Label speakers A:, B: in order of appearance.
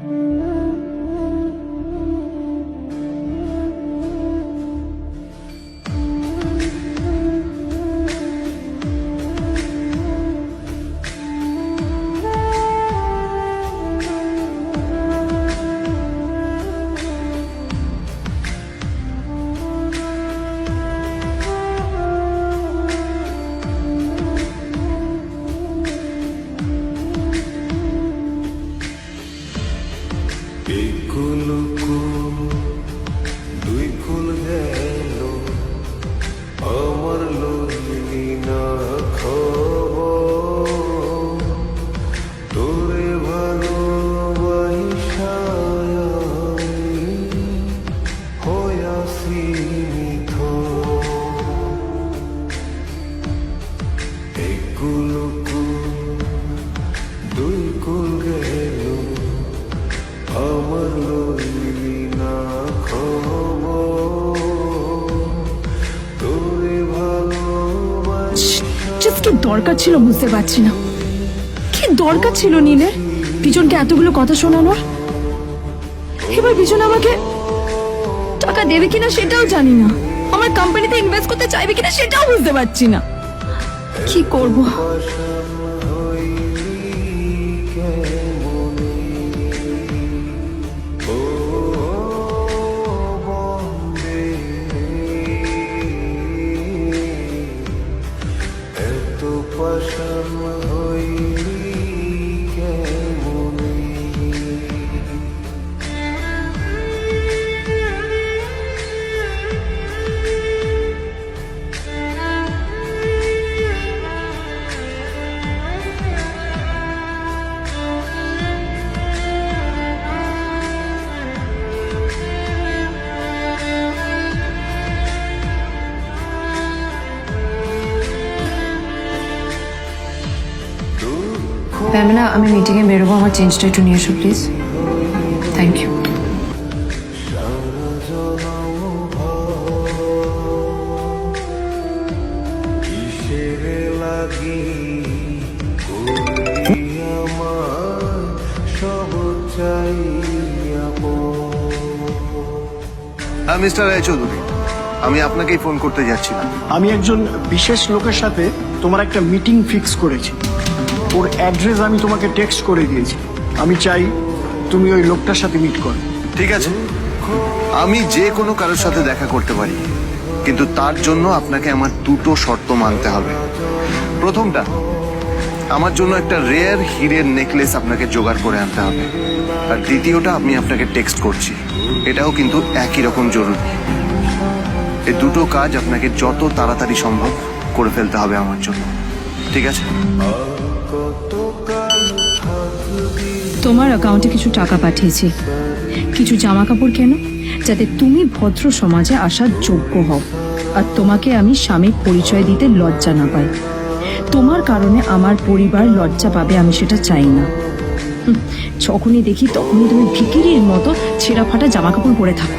A: কুল দুই কুল গেল আমার লইলি না খবর তোরে
B: দরকার ছিল বুঝতে পারছি না। কি দরকার ছিল নীলের? পিছনকে এতগুলো কথা শোনানোর? এবার পিছন আমাকে দেবে কিনা সেটাও জানি না। আমার কোম্পানিতে ইনভেস্ট করতে চাইবে কিনা সেটাও বুঝতে পারছি না। কি করব?
A: এত পাশান
C: প্যামেলা আমি মিটিংয়ে বেরোবো আমার চেঞ্জটা একটু নিয়ে এসো প্লিজ থ্যাংক ইউ
D: হ্যাঁ মিস্টার রায়চৌধুরী আমি আপনাকেই ফোন করতে যাচ্ছিলাম।
E: আমি একজন বিশেষ লোকের সাথে তোমার একটা মিটিং ফিক্স করেছি। ওর অ্যাড্রেস আমি তোমাকে টেক্সট করে দিয়েছি। আমি চাই তুমি ওই লোকটার সাথে মিট করো।
D: ঠিক আছে। আমি যে কোনো কারোর সাথে দেখা করতে পারি। কিন্তু তার জন্য আপনাকে আমার দুটো শর্ত মানতে হবে। প্রথমটা, আমার জন্য একটা রেয়ার হিরের নেকলেস আপনাকে জোগাড় করে আনতে হবে। আর দ্বিতীয়টা, আমি আপনাকে টেক্সট করছি। এটাও কিন্তু একই রকম জরুরি। এই দুটো কাজ আপনাকে যত তাড়াতাড়ি সম্ভব করে ফেলতে হবে আমার জন্য। ঠিক আছে?
B: তোমার অ্যাকাউন্টে কিছু টাকা পাঠিয়েছি। কিছু জামা কাপড় কেন, যাতে তুমি ভদ্র সমাজে আসার যোগ্য হও। আর তোমাকে আমি স্বামীর পরিচয় দিতে লজ্জা না পাই। তোমার কারণে আমার পরিবার লজ্জা পাবে, আমি সেটা চাই না। যখনই দেখি তখনই তুমি ভিকিরির মতো ছেঁড়া ফাটা জামা কাপড় পরে থাকো।